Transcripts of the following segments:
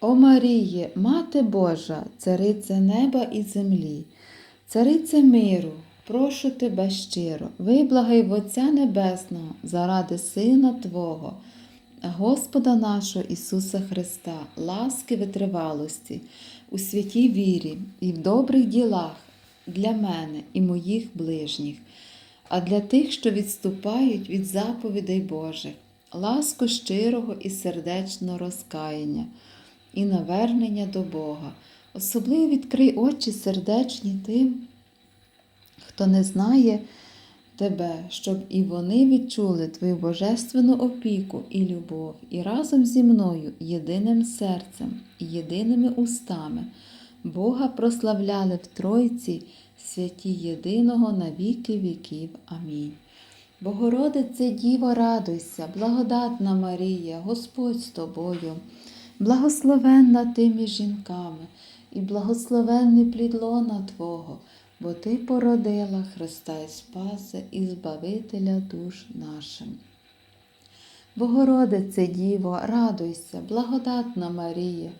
О Маріє, Мати Божа, цариця неба і землі, цариця миру, прошу тебе щиро, виблагай в Отця Небесного заради Сина Твого, Господа нашого Ісуса Христа, ласки витривалості, у святій вірі і в добрих ділах для мене і моїх ближніх, а для тих, що відступають від заповідей Божих, ласку щирого і сердечного розкаяння і навернення до Бога. Особливо відкрий очі сердечні тим, хто не знає тебе, щоб і вони відчули твою божественну опіку і любов, і разом зі мною, єдиним серцем єдиними устами, Бога прославляли в Тройці святі єдиного на віки віків. Амінь. Богородице Діво, радуйся, благодатна Марія, Господь з тобою, благословенна ти між жінками, і благословенний плід лона Твого, бо Ти породила Христа і Спаси і Збавителя душ нашим. Богородице Діво, радуйся, благодатна Марія,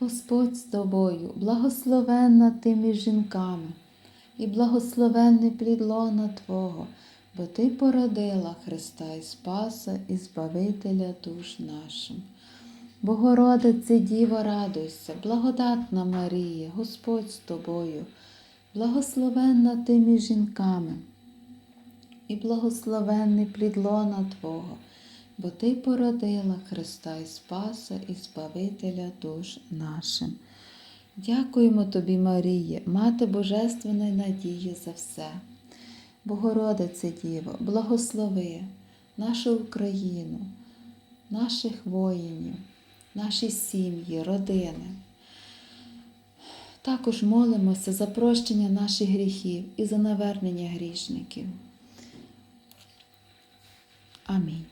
Господь з тобою, благословенна ти між жінками, і благословенний плід лона Твого, бо Ти породила Христа і Спаса і Збавителя душ нашим. Богородице Діво, радуйся, благодатна Марія, Господь з тобою, благословенна ти між жінками, і благословенний плід лона Твого, бо Ти породила Христа і Спаса і Збавителя душ нашим. Дякуємо тобі, Маріє, Мати Божественної надії за все. Богородице Діво, благослови нашу Україну, наших воїнів, наші сім'ї, родини. Також молимося за прощення наших гріхів і за навернення грішників. Амінь.